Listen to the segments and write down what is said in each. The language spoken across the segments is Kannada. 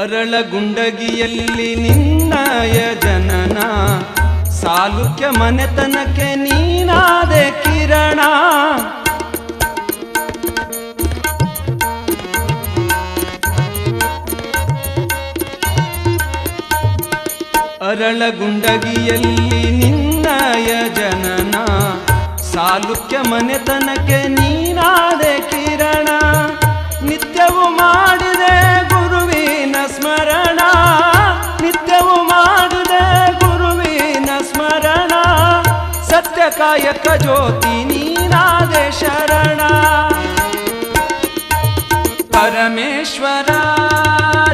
ಅರಳಗುಂಡಗಿಯಲ್ಲಿ ನಿನ್ನಯ ಜನನ. ಸಾಲುಕ್ಯ ಮನೆತನಕ್ಕೆ ನೀನಾದೆ ಕಿರಣ. ಅರಳ ಗುಂಡಗಿಯಲ್ಲಿ ನಿನ್ನಯ ಜನನ. ಸಾಲುಕ್ಯ ಮನೆತನಕ್ಕೆ ನೀನಾದೆ कायक ज्योतिनीनादे शरणा। परमेश्वरा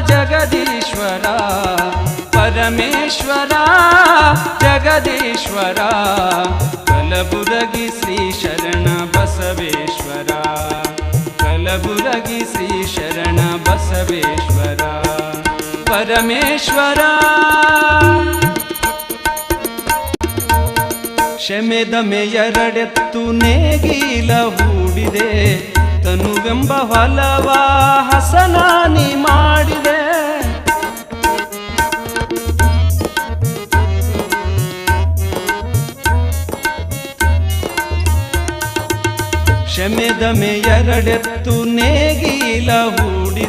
जगदीश्वरा परमेश्वरा जगदीश्वरा कलबुरगि श्री शरण बसवेश्वरा कलबुरगि श्री शरण बसवेश्वरा। परमेश्वरा ಕ್ಷಮೆದ ಮೇಯರಡೆತ್ತು ನೇಗಿಲ ಹೂಡಿದೆ. ತನುವೆಂಬ ಹೊಲವ ಹಸನಾನಿ ಮಾಡಿದೆ. ಕ್ಷಮೆದ ಮೇಯರಡೆತ್ತು ನೇಗಿಲ ಹೂಡಿದೆ.